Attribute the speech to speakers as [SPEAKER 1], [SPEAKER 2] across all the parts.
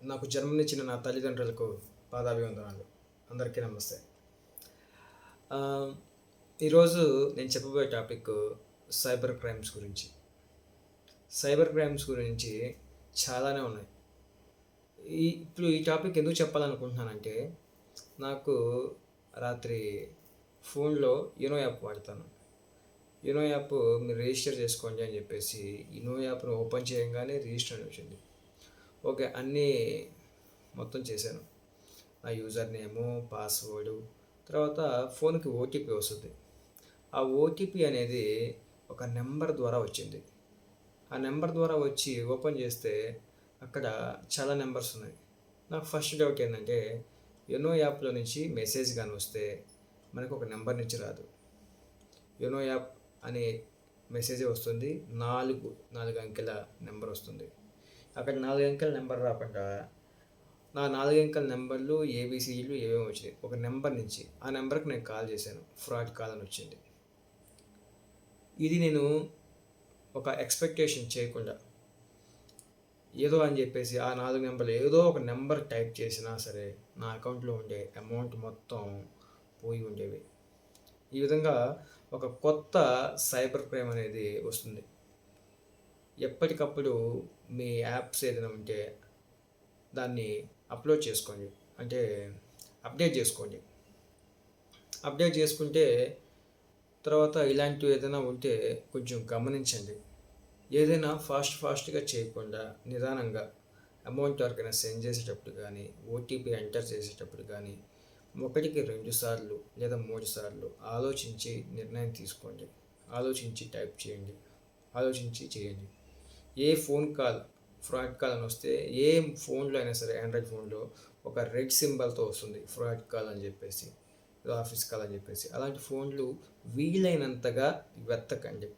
[SPEAKER 1] నాకు జన్మనిచ్చిన నా తల్లిదండ్రులకు పాదాభివందనాలు. అందరికీ నమస్తే. ఈరోజు నేను చెప్పబోయే టాపిక్ సైబర్ క్రైమ్స్ గురించి. సైబర్ క్రైమ్స్ గురించి చాలానే ఉన్నాయి. ఈ ఇప్పుడు ఈ టాపిక్ ఎందుకు చెప్పాలనుకుంటున్నానంటే నాకు రాత్రి ఫోన్లో యూనో యాప్ వాడతాను. యూనో యాప్ మీరు రిజిస్టర్ చేసుకోండి అని చెప్పేసి యూనో యాప్ను ఓపెన్ చేయగానే రిజిస్టర్ అని వచ్చింది. ఓకే అన్నీ మొత్తం చేశాను. నా యూజర్ నేము పాస్వర్డు తర్వాత ఫోన్కి ఓటీపీ వస్తుంది. ఆ ఓటీపీ అనేది ఒక నెంబర్ ద్వారా వచ్చింది. ఆ నెంబర్ ద్వారా వచ్చి ఓపెన్ చేస్తే అక్కడ చాలా నెంబర్స్ ఉన్నాయి. నాకు ఫస్ట్ డౌట్ ఏంటంటే యోనో యాప్లో నుంచి మెసేజ్ కానీ వస్తే మనకు ఒక నెంబర్ నుంచి రాదు. యోనో యాప్ అనే మెసేజ్ వస్తుంది. నాలుగు నాలుగు అంకెల నెంబర్ వస్తుంది. అక్కడ నాలుగు అంకెల నెంబర్ రాకుండా నా నాలుగు అంకెల నెంబర్లు ఏబీసీలు ఏమేమి వచ్చినాయి. ఒక నెంబర్ నుంచి ఆ నెంబర్కి నేను కాల్ చేశాను. ఫ్రాడ్ కాల్ అని వచ్చింది. ఇది నేను ఒక ఎక్స్పెక్టేషన్ చేయకుండా ఏదో అని చెప్పేసి ఆ నాలుగు నెంబర్లు ఏదో ఒక నెంబర్ టైప్ చేసినా సరే నా అకౌంట్లో ఉండే అమౌంట్ మొత్తం పోయి ఉండేవి. ఈ విధంగా ఒక కొత్త సైబర్ క్రైమ్ అనేది వస్తుంది. ఎప్పటికప్పుడు మీ యాప్స్ ఏదైనా ఉంటే దాన్ని అప్లోడ్ చేసుకోండి. అంటే అప్డేట్ చేసుకోండి. అప్డేట్ చేసుకుంటే తర్వాత ఇలాంటివి ఏదైనా ఉంటే కొంచెం గమనించండి. ఏదైనా ఫాస్ట్ ఫాస్ట్గా చేయకుండా నిదానంగా అమౌంట్ ఎవరికైనా సెండ్ చేసేటప్పుడు కానీ ఓటీపీ ఎంటర్ చేసేటప్పుడు కానీ ఒకటికి రెండు సార్లు లేదా మూడు సార్లు ఆలోచించి నిర్ణయం తీసుకోండి. ఆలోచించి టైప్ చేయండి. ఆలోచించి చేయండి. ఏ ఫోన్ కాల్ ఫ్రాడ్ కాల్ అని వస్తే ఏ ఫోన్లో అయినా సరే ఆండ్రాయిడ్ ఫోన్లో ఒక రెడ్ సింబల్తో వస్తుంది ఫ్రాడ్ కాల్ అని చెప్పేసి ఆఫీస్ కాల్ అని చెప్పేసి. అలాంటి ఫోన్లు వీలైనంతగా వెతకండి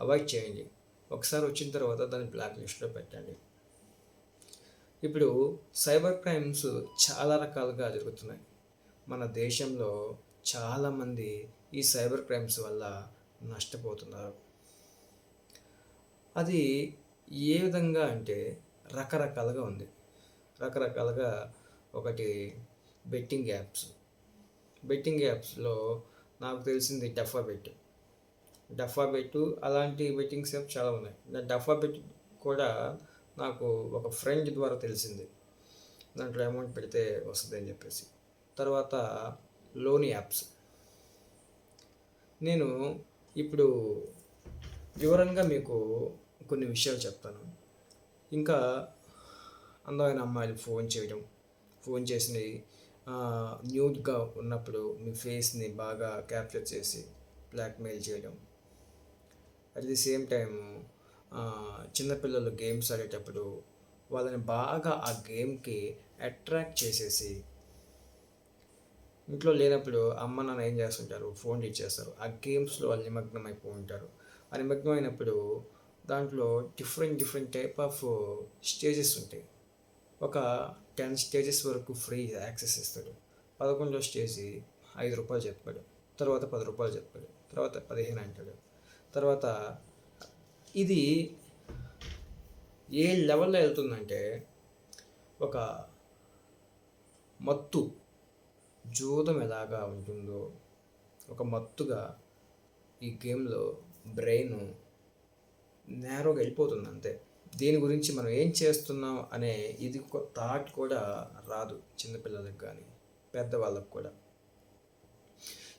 [SPEAKER 1] అవాయిడ్ చేయండి. ఒకసారి వచ్చిన తర్వాత దాన్ని బ్లాక్ లిస్ట్లో పెట్టండి. ఇప్పుడు సైబర్ క్రైమ్స్ చాలా రకాలుగా జరుగుతున్నాయి. మన దేశంలో చాలామంది ఈ సైబర్ క్రైమ్స్ వల్ల నష్టపోతున్నారు. అది ఏ విధంగా అంటే రకరకాలుగా ఉంది. రకరకాలుగా ఒకటి బెట్టింగ్ యాప్స్. బెట్టింగ్ యాప్స్లో నాకు తెలిసింది డఫా బెట్ డఫా బెట్ అలాంటి బెట్టింగ్స్ యాప్ చాలా ఉన్నాయి. నా డఫా బెట్ కూడా నాకు ఒక ఫ్రెండ్ ద్వారా తెలిసింది. దాంట్లో అమౌంట్ పెడితే వస్తుంది అని చెప్పేసి. తర్వాత లోన్ యాప్స్. నేను ఇప్పుడు వివరంగా మీకు కొన్ని విషయాలు చెప్తాను. ఇంకా అందమైన అమ్మాయిలు ఫోన్ చేయడం ఫోన్ చేసి న్యూడ్గా ఉన్నప్పుడు మీ ఫేస్ని బాగా క్యాప్చర్ చేసి బ్లాక్మెయిల్ చేయడం. అట్ ది సేమ్ టైం చిన్నపిల్లలు గేమ్స్ ఆడేటప్పుడు వాళ్ళని బాగా ఆ గేమ్కి అట్రాక్ట్ చేసేసి ఇంట్లో లేనప్పుడు అమ్మ నాన్న ఏం చేస్తుంటారు? ఫోన్ ఇచ్చేస్తారు ఆ గేమ్స్లో వాళ్ళు నిమగ్నం అయిపోయి ఉంటారు. ఆ నిమగ్నం అయినప్పుడు దాంట్లో different different type of stages ఉంటాయి. ఒక టెన్ స్టేజెస్ వరకు ఫ్రీ యాక్సెస్ ఇస్తాడు పదకొండో స్టేజ్ ఐదు రూపాయలు చెప్పాడు. తర్వాత పది రూపాయలు చెప్పాడు. తర్వాత పదిహేను అంటాడు. తర్వాత ఇది ఏ లెవెల్లో వెళ్తుందంటే ఒక మత్తు జూదం ఎలాగా ఉంటుందో ఒక మత్తుగా ఈ గేమ్లో బ్రెయిన్ నేరోగా వెళ్ళిపోతుంది అంతే దీని గురించి మనం ఏం చేస్తున్నాం అనే ఇది థాట్ కూడా రాదు చిన్నపిల్లలకు కానీ పెద్దవాళ్ళకు కూడా.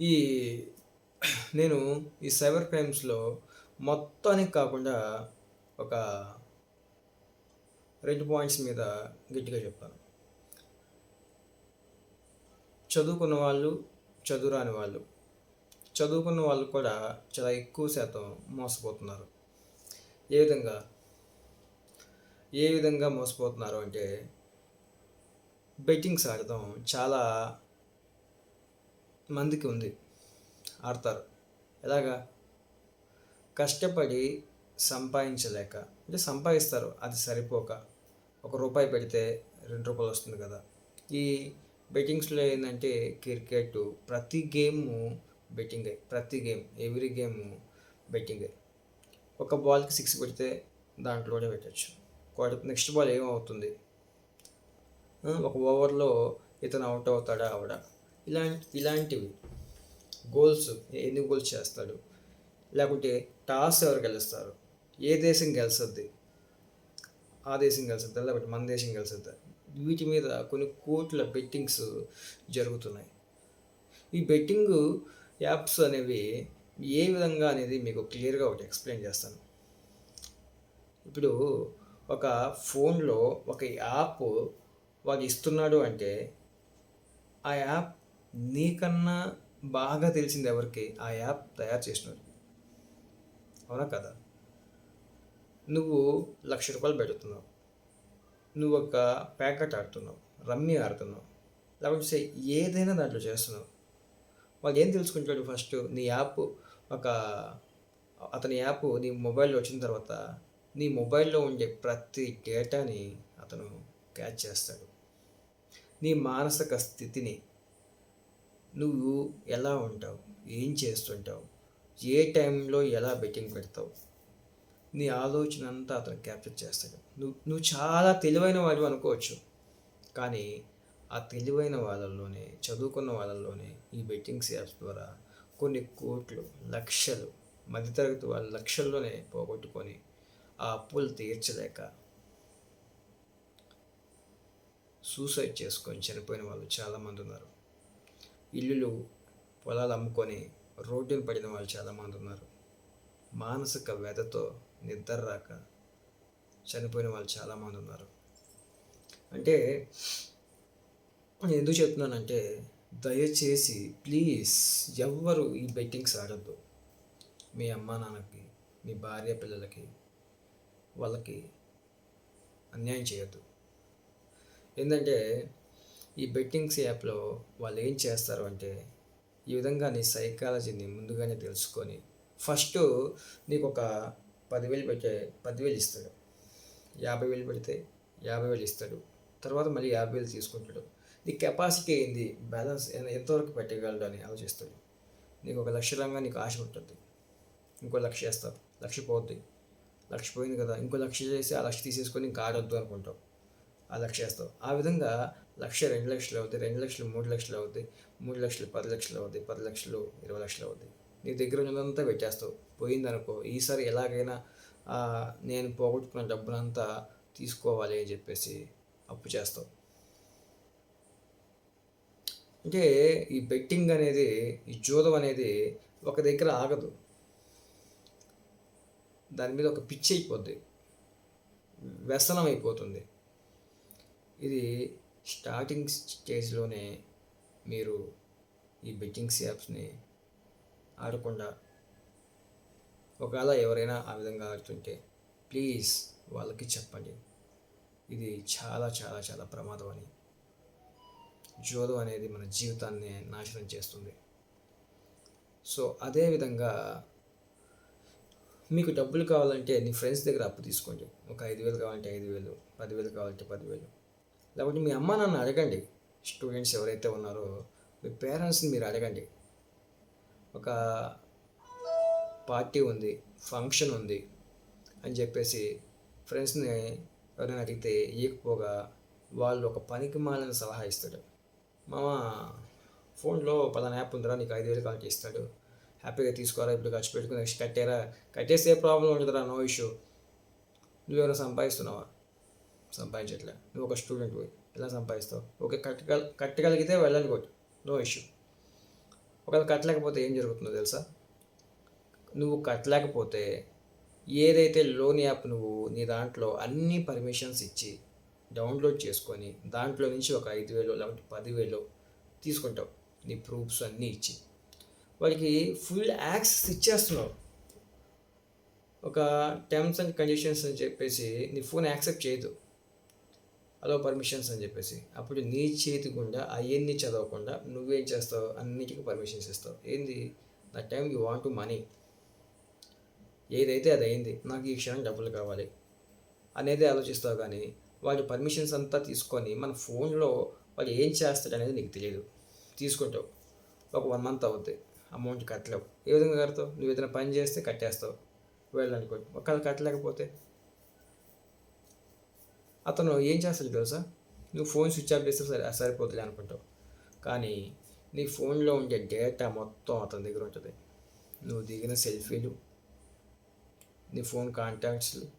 [SPEAKER 1] ఈ నేను ఈ సైబర్ క్రైమ్స్లో మొత్తానికి కాకుండా ఒక రెండు పాయింట్స్ మీద గట్టిగా చెప్తాను. చదువుకున్న వాళ్ళు చదువురాని వాళ్ళు చదువుకున్న వాళ్ళు కూడా చాలా ఎక్కువ శాతం మోసపోతున్నారు. ఏ విధంగా? ఏ విధంగా మోసపోతున్నారు అంటే బెట్టింగ్స్ ఆడటం చాలా మందికి ఉంది. ఆడతారు. ఎలాగా? కష్టపడి సంపాదించలేక. అంటే సంపాదిస్తారు. అది సరిపోక. ఒక రూపాయి పెడితే రెండు రూపాయలు వస్తుంది కదా. ఈ బెట్టింగ్స్లో ఏంటంటే క్రికెట్ ప్రతి గేమ్ బెట్టింగే. ప్రతి గేమ్ ఎవ్రీ గేమ్ బెట్టింగే. ఒక బాల్కి సిక్స్ పెడితే దాంట్లోనే పెట్టచ్చు. నెక్స్ట్ బాల్ ఏమవుతుంది? ఒక ఓవర్లో ఇతను అవుట్ అవుతాడా? ఆవిడ. ఇలా ఇలాంటివి. గోల్స్ ఎన్ని గోల్స్ చేస్తాడు? లేకుంటే టాస్ ఎవరు గెలుస్తారు? ఏ దేశం గెలుస్తుంది? ఆ దేశం గెలుస్తుంది లేకపోతే మన దేశం గెలుస్తుంది. వీటి మీద కొన్ని కోట్ల బెట్టింగ్స్ జరుగుతున్నాయి. ఈ బెట్టింగ్ యాప్స్ అనేవి ఏ విధంగా అనేది మీకు క్లియర్గా ఒకటి ఎక్స్ప్లెయిన్ చేస్తాను. ఇప్పుడు ఒక ఫోన్లో ఒక యాప్ వాడు ఇస్తున్నాడు అంటే ఆ యాప్ నీకన్నా బాగా తెలిసింది ఎవరికి? ఆ యాప్ తయారు చేసినాడు అవునా కదా? నువ్వు లక్ష రూపాయలు పెడుతున్నావు నువ్వు ఒక ప్యాకెట్ ఆడుతున్నావు. రమ్మీ ఆడుతున్నావు. లేకపోతే ఏదైనా దాంట్లో చేస్తున్నావు. వాళ్ళు ఏం తెలుసుకుంటాడు ఫస్ట్? నీ యాప్ ఒక అతని యాప్ నీ మొబైల్లో వచ్చిన తర్వాత నీ మొబైల్లో ఉండే ప్రతి డేటాని అతను క్యాచ్ చేస్తాడు. నీ మానసిక స్థితిని నువ్వు ఎలా ఉంటావు? ఏం చేస్తుంటావు? ఏ టైంలో ఎలా బెట్టింగ్ పెడతావు? నీ ఆలోచన అంతా అతను క్యాప్చర్ చేస్తాడు. నువ్వు నువ్వు చాలా తెలివైన వాడు అనుకోవచ్చు. కానీ ఆ తెలివైన వాళ్ళల్లోనే చదువుకున్న వాళ్ళల్లోనే ఈ బెట్టింగ్స్ యాప్స్ ద్వారా కొన్ని కోట్లు లక్షలు మధ్యతరగతి వాళ్ళ లక్షల్లోనే పోగొట్టుకొని ఆ అప్పులు తీర్చలేక సూసైడ్ చేసుకొని చనిపోయిన వాళ్ళు చాలామంది ఉన్నారు. ఇల్లులు పొలాలు అమ్ముకొని రోడ్డున పడిన వాళ్ళు చాలామంది ఉన్నారు. మానసిక వ్యధతో నిద్ర రాక చనిపోయిన వాళ్ళు చాలామంది ఉన్నారు. అంటే ఎందుకు చెప్తున్నానంటే దయచేసి ప్లీజ్ ఎవ్వరు ఈ బెట్టింగ్స్ ఆడద్దు. మీ అమ్మ నాన్నకి మీ భార్య పిల్లలకి వాళ్ళకి అన్యాయం చేయొద్దు. ఏంటంటే ఈ బెట్టింగ్స్ యాప్లో వాళ్ళు ఏం చేస్తారు అంటే ఈ విధంగా నీ సైకాలజీని ముందుగానే తెలుసుకొని ఫస్ట్ నీకు ఒక పదివేలు పెట్టే పదివేలు ఇస్తాడు. యాభై వేలు పెడితే యాభై వేలు ఇస్తాడు. తర్వాత మళ్ళీ యాభై వేలు తీసుకుంటాడు. నీ కెపాసిటీ ఏంది? బ్యాలెన్స్ ఎంతవరకు పెట్టగలడు అని ఆలోచిస్తాడు. నీకు ఒక లక్ష రంగా నీకు ఆశ ఉంటుంది. ఇంకో లక్ష చేస్తావు లక్ష పోద్ది. లక్ష పోయింది కదా ఇంకో లక్ష చేసి ఆ లక్ష తీసేసుకొని ఇంకా ఆడొద్దు అనుకుంటావు. ఆ లక్ష వేస్తావు ఆ విధంగా లక్ష రెండు లక్షలు అవుతాయి రెండు లక్షలు మూడు లక్షలు అవుతాయి మూడు లక్షలు పది లక్షలు అవుతాయి పది లక్షలు ఇరవై లక్షలు అవుతాయి నీ దగ్గర ఉన్నదంతా పెట్టేస్తావు. పోయిందనుకో ఈసారి ఎలాగైనా నేను పోగొట్టుకున్న డబ్బునంతా తీసుకోవాలి అని చెప్పేసి అప్పు చేస్తావు. అంటే ఈ బెట్టింగ్ అనేది ఈ జూదం అనేది ఒక దగ్గర ఆగదు. దాని మీద ఒక పిచ్చి అయిపోద్ది. వ్యసనం అయిపోతుంది. ఇది స్టార్టింగ్ స్టేజ్లోనే మీరు ఈ బెట్టింగ్స్ యాప్స్ని ఆడకుండా ఒకవేళ ఎవరైనా ఆ విధంగా ఆడుతుంటే ప్లీజ్ వాళ్ళకి చెప్పండి. ఇది చాలా చాలా చాలా ప్రమాదం అని. జోదు అనేది మన జీవితాన్ని నాశనం చేస్తుంది. సో అదేవిధంగా మీకు డబ్బులు కావాలంటే నీ ఫ్రెండ్స్ దగ్గర అప్పు తీసుకోండి. ఒక ఐదు వేలు కావాలంటే ఐదు వేలు పదివేలు కావాలంటే పదివేలు లేకపోతే మీ అమ్మ నాన్న అడగండి. స్టూడెంట్స్ ఎవరైతే ఉన్నారో మీ పేరెంట్స్ని మీరు అడగండి. ఒక పార్టీ ఉంది ఫంక్షన్ ఉంది అని చెప్పేసి ఫ్రెండ్స్ని ఎవరైనా అడిగితే ఇవ్వకపోగా వాళ్ళు ఒక పనికి మాలిన సలహా ఇస్తాడు మామ ఫోన్లో పలానా యాప్ ఉందిరా నీకు ఐదు వేలు కాల్ చేస్తాడు. హ్యాపీగా తీసుకోరా ఇప్పుడు ఖర్చు పెట్టుకుని నెక్స్ట్ కట్టారా. కట్టేస్తే ప్రాబ్లం ఉండదురా నో ఇష్యూ. నువ్వేమైనా సంపాదిస్తున్నావా? సంపాదించట్లే. నువ్వు ఒక స్టూడెంట్ ఎలా సంపాదిస్తావు? ఓకే కట్టగల కట్టగలిగితే వెళ్ళాలి కొట్టు నో ఇష్యూ. ఒకవేళ కట్టలేకపోతే ఏం జరుగుతుందో తెలుసా? నువ్వు కట్టలేకపోతే ఏదైతే లోన్ యాప్ నువ్వు నీ దాంట్లో అన్ని పర్మిషన్స్ ఇచ్చి డౌన్లోడ్ చేసుకొని దాంట్లో నుంచి ఒక ఐదు వేలు లేకపోతే పదివేలు తీసుకుంటావు. నీ ప్రూఫ్స్ అన్నీ ఇచ్చి. వాళ్ళకి ఫుల్ యాక్సెస్ ఇచ్చేస్తున్నావు ఒక టర్మ్స్ అండ్ కండిషన్స్ అని చెప్పేసి నీ ఫోన్ యాక్సెప్ట్ చేయదు. అలో పర్మిషన్స్ అని చెప్పేసి. అప్పుడు నీ చేతి గుండా అవన్నీ చదవకుండా నువ్వేం చేస్తావు? అన్నిటికీ పర్మిషన్స్ ఇస్తావు. ఏంది? That time you want to money ఏదైతే అది అయింది నాకు ఈ క్షణం డబ్బులు కావాలి. అనేది ఆలోచిస్తావు కానీ వాడి పర్మిషన్స్ అంతా తీసుకొని మన ఫోన్లో వాడు ఏం చేస్తాడు అనేది నీకు తెలియదు తీసుకుంటావు. ఒక వన్ మంత్ అవుద్ది. అమౌంట్ కట్టలేవు. ఏ విధంగా కడతావు? నువ్వు ఏదైనా పని చేస్తే కట్టేస్తావు. వెళ్ళనుకో ఒకవేళ కట్టలేకపోతే? అతను ఏం చేస్తాడు తెలుసా? నువ్వు ఫోన్ స్విచ్ ఆఫ్ చేస్తే సరే సరిపోతుంది అనుకుంటావు. కానీ నీ ఫోన్లో ఉండే డేటా మొత్తం అతని దగ్గర ఉంటుంది. నువ్వు దిగిన సెల్ఫీలు నీ ఫోన్ కాంటాక్ట్స్లు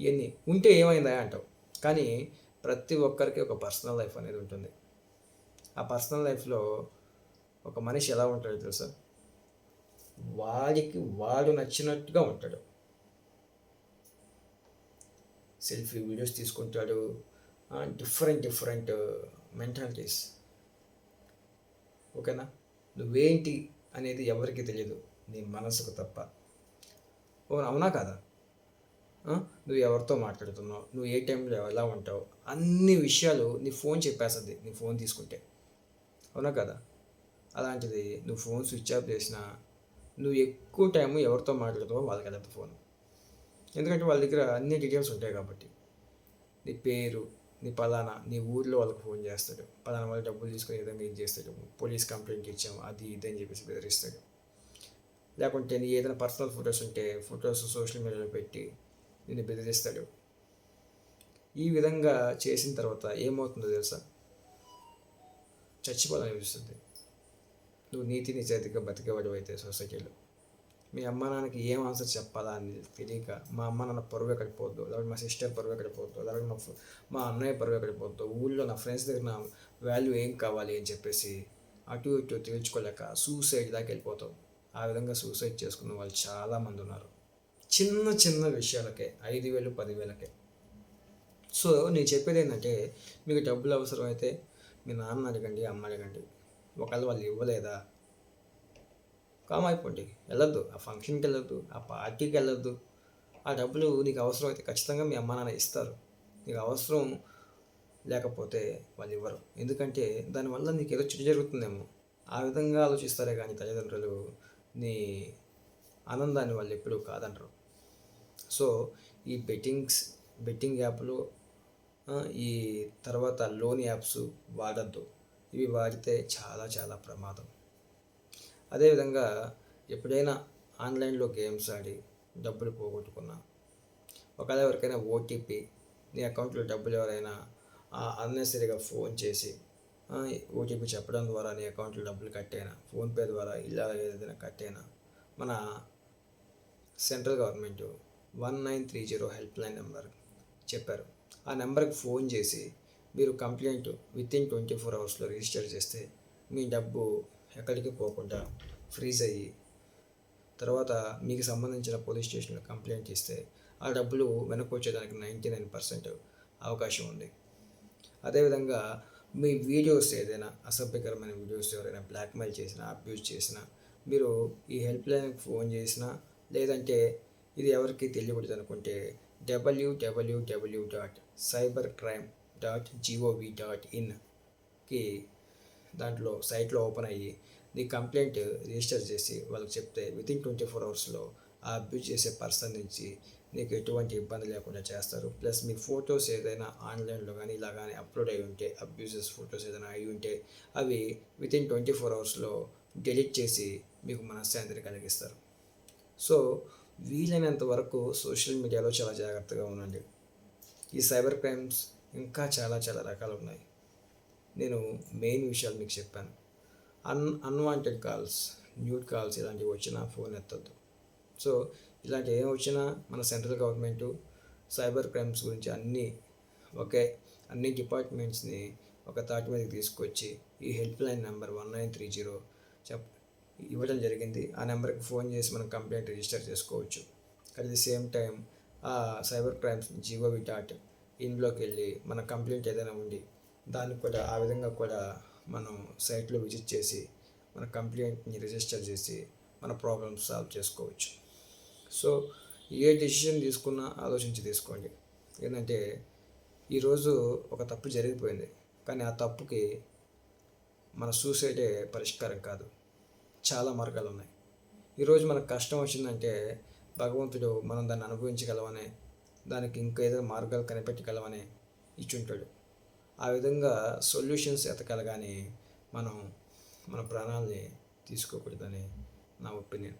[SPEAKER 1] ఇవన్నీ ఉంటే ఏమైందా అంటావు. కానీ ప్రతి ఒక్కరికి ఒక పర్సనల్ లైఫ్ అనేది ఉంటుంది. ఆ పర్సనల్ లైఫ్లో ఒక మనిషి ఎలా ఉంటాడో తెలుసా? వాడికి వాడు నచ్చినట్టుగా ఉంటాడు. సెల్ఫీ వీడియోస్ తీసుకుంటాడు. Different different mentalities. ఓకేనా? నువ్వేంటి అనేది ఎవరికి తెలియదు నీ మనసుకు తప్ప. ఓ అవునా కాదా? నువ్వు ఎవరితో మాట్లాడుతున్నావు? నువ్వు ఏ టైంలో ఎలా ఉంటావు? అన్ని విషయాలు నీ ఫోన్ చెప్పేస్తుంది నీ ఫోన్ తీసుకుంటే. అవునా కదా? అలాంటిది నువ్వు ఫోన్ స్విచ్ ఆఫ్ చేసినా నువ్వు ఎక్కువ టైం ఎవరితో మాట్లాడుతావో వాళ్ళకి వెళ్ళదు ఫోన్. ఎందుకంటే వాళ్ళ దగ్గర అన్ని డీటెయిల్స్ ఉంటాయి కాబట్టి. నీ పేరు నీ పలానా నీ ఊర్లో వాళ్ళకి ఫోన్ చేస్తాడు. పలానా వాళ్ళు డబ్బులు తీసుకుని విధంగా ఏం చేస్తాడు? పోలీస్ కంప్లైంట్ ఇచ్చాము అది ఇది అని చెప్పేసి బెదిరిస్తాడు. లేకుంటే నీ ఏదైనా పర్సనల్ ఫొటోస్ ఉంటే ఫొటోస్ సోషల్ మీడియాలో పెట్టి నిన్ను బెదిరిస్తాడు. ఈ విధంగా చేసిన తర్వాత ఏమవుతుందో తెలుసా? చచ్చిపోవాలనిపిస్తుంది నువ్వు నీతి నిజాయితీగా బతికేవాడు అయితే సొసైటీలో. మీ అమ్మ నాన్నకి ఏం ఆన్సర్ చెప్పాలా అని తెలియక మా అమ్మ నాన్న పొరుగు ఎక్కడికి పోద్దు లేకపోతే మా సిస్టర్ పొరుగు ఎక్కడికి పోద్దు లేకపోతే మా మా అన్నయ్య పొరుగు ఎక్కడికి పోద్దు ఊళ్ళో నా ఫ్రెండ్స్ దగ్గర నా వాల్యూ ఏం కావాలి అని చెప్పేసి అటు ఇటు తేల్చుకోలేక సూసైడ్ దాకా వెళ్ళిపోతావు. ఆ విధంగా సూసైడ్ చేసుకున్న వాళ్ళు చాలామంది ఉన్నారు. చిన్న చిన్న విషయాలకే ఐదు వేలు పదివేలకే సో నేను చెప్పేది ఏంటంటే మీకు డబ్బులు అవసరం అయితే మీ నాన్న అడగండి అమ్మ అడగండి. ఒకవేళ వాళ్ళు ఇవ్వలేదా? కామ్ అయిపోండి. వెళ్ళొద్దు. ఆ ఫంక్షన్కి వెళ్ళొద్దు ఆ పార్టీకి వెళ్ళొద్దు. ఆ డబ్బులు నీకు అవసరం అయితే ఖచ్చితంగా మీ అమ్మ నాన్న ఇస్తారు. నీకు అవసరం లేకపోతే వాళ్ళు ఇవ్వరు. ఎందుకంటే దానివల్ల నీకు ఏదో చెడు జరుగుతుందేమో. ఆ విధంగా ఆలోచిస్తారే కానీ తల్లిదండ్రులు నీ ఆనందాన్ని వాళ్ళు ఎప్పుడూ కాదంటారు. సో ఈ బెట్టింగ్స్ బెట్టింగ్ యాప్లు ఈ తర్వాత లోన్ యాప్స్ వాడద్దు. ఇవి వాడితే చాలా చాలా ప్రమాదం. అదేవిధంగా ఎప్పుడైనా ఆన్లైన్లో గేమ్స్ ఆడి డబ్బులు పోగొట్టుకున్నా ఒకవేళ ఎవరికైనా ఓటీపీ నీ అకౌంట్లో డబ్బులు ఎవరైనా అన్నెసరీగా ఫోన్ చేసి ఓటీపీ చెప్పడం ద్వారా నీ అకౌంట్లో డబ్బులు కట్టైనా ఫోన్పే ద్వారా ఇలా ఏదైనా కట్టైనా మన central government one nine three zero help line number చెప్పారు. ఆ నెంబర్కి ఫోన్ చేసి మీరు complaint within twenty four అవర్స్లో రిజిస్టర్ చేస్తే మీ డబ్బు ఎక్కడికి పోకుండా ఫ్రీజ్ అయ్యి తర్వాత మీకు సంబంధించిన పోలీస్ స్టేషన్లో కంప్లైంట్ ఇస్తే ఆ డబ్బులు వెనక్కి వచ్చేదానికి నైంటీ నైన్ పర్సెంట్ అవకాశం ఉంది. అదేవిధంగా మీ వీడియోస్ ఏదైనా అసభ్యకరమైన వీడియోస్ ఎవరైనా బ్లాక్మెయిల్ చేసినా అబ్యూజ్ చేసినా మీరు ఈ హెల్ప్ లైన్కి ఫోన్ చేసినా లేదంటే ఇది ఎవరికి తెలియకూడదు అనుకుంటే WWW dot cyber crime dot GOV dot ఇన్కి దాంట్లో సైట్లో ఓపెన్ అయ్యి నీ కంప్లైంట్ రిజిస్టర్ చేసి వాళ్ళకి చెప్తే వితిన్ ట్వంటీ ఫోర్ అవర్స్లో ఆ అబ్యూజ్ చేసే పర్సన్ నుంచి నీకు ఎటువంటి ఇబ్బంది లేకుండా చేస్తారు. ప్లస్ మీ ఫొటోస్ ఏదైనా ఆన్లైన్లో కానీ ఇలా కానీ అప్లోడ్ అయి ఉంటే అబ్యూజెస్ ఫొటోస్ ఏదైనా అయి ఉంటే అవి వితిన్ ట్వంటీ ఫోర్ అవర్స్లో డిలీట్ చేసి మీకు మనశ్శాంతిని కలిగిస్తారు. సో వీలైనంత వరకు సోషల్ మీడియాలో చాలా జాగ్రత్తగా ఉండండి. ఈ సైబర్ క్రైమ్స్ ఇంకా చాలా చాలా రకాలు ఉన్నాయి. నేను మెయిన్ విషయాలు మీకు చెప్పాను. Un unwanted calls nude calls ఇలాంటివి వచ్చినా ఫోన్ ఎత్తద్దు. సో ఇలాంటి ఏం వచ్చినా మన సెంట్రల్ గవర్నమెంట్ సైబర్ క్రైమ్స్ గురించి అన్నీ ఒకే అన్ని డిపార్ట్మెంట్స్ని ఒక తాటి మీదకి తీసుకొచ్చి ఈ help line number one nine three zero చెప్ ఇవ్వడం జరిగింది. ఆ నెంబర్కి ఫోన్ చేసి మనం కంప్లైంట్ రిజిస్టర్ చేసుకోవచ్చు. అట్ ది సేమ్ టైం ఆ సైబర్ క్రైమ్స్ జీఓవి డాట్ ఇన్లోకి వెళ్ళి మన కంప్లైంట్ ఏదైనా ఉండి దాన్ని కూడా ఆ విధంగా కూడా మనం సైట్లో విజిట్ చేసి మన కంప్లైంట్ని రిజిస్టర్ చేసి మన ప్రాబ్లమ్స్ సాల్వ్ చేసుకోవచ్చు. సో ఏ డెసిషన్ తీసుకున్నా ఆలోచించి తీసుకోండి. ఏంటంటే ఈరోజు ఒక తప్పు జరిగిపోయింది. కానీ ఆ తప్పుకి మన సూసైడే పరిష్కారం కాదు. చాలా మార్గాలు ఉన్నాయి. ఈరోజు మనకు కష్టం వచ్చిందంటే భగవంతుడు మనం దాన్ని అనుభవించగలవనే దానికి ఇంకా ఏదైనా మార్గాలు కనిపెట్టగలవనే ఇచ్చుంటాడు. ఆ విధంగా సొల్యూషన్స్ ఎతకలగానే మనం మన ప్రాణాలని తీసుకోకూడదని నా ఒపీనియన్.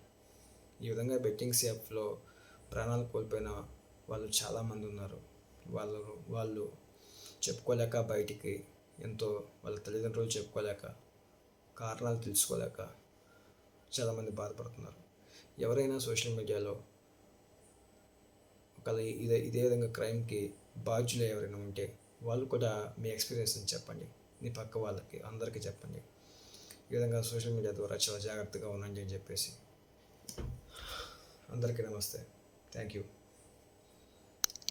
[SPEAKER 1] ఈ విధంగా బెట్టింగ్స్ యాప్లో ప్రాణాలు కోల్పోయిన వాళ్ళు చాలామంది ఉన్నారు. వాళ్ళు వాళ్ళు చెప్పుకోలేక బయటికి ఎంతో వాళ్ళ తల్లిదండ్రులు చెప్పుకోలేక కారణాలు తెలుసుకోలేక చాలామంది బాధపడుతున్నారు. ఎవరైనా సోషల్ మీడియాలో ఒకవేళ ఇదే ఇదే విధంగా క్రైమ్కి బాధ్యులు ఎవరైనా ఉంటే వాళ్ళు కూడా మీ ఎక్స్పీరియన్స్ని చెప్పండి. మీ పక్క వాళ్ళకి అందరికీ చెప్పండి. ఈ విధంగా సోషల్ మీడియా ద్వారా చాలా జాగ్రత్తగా ఉండండి అని చెప్పేసి. అందరికీ నమస్తే. Thank you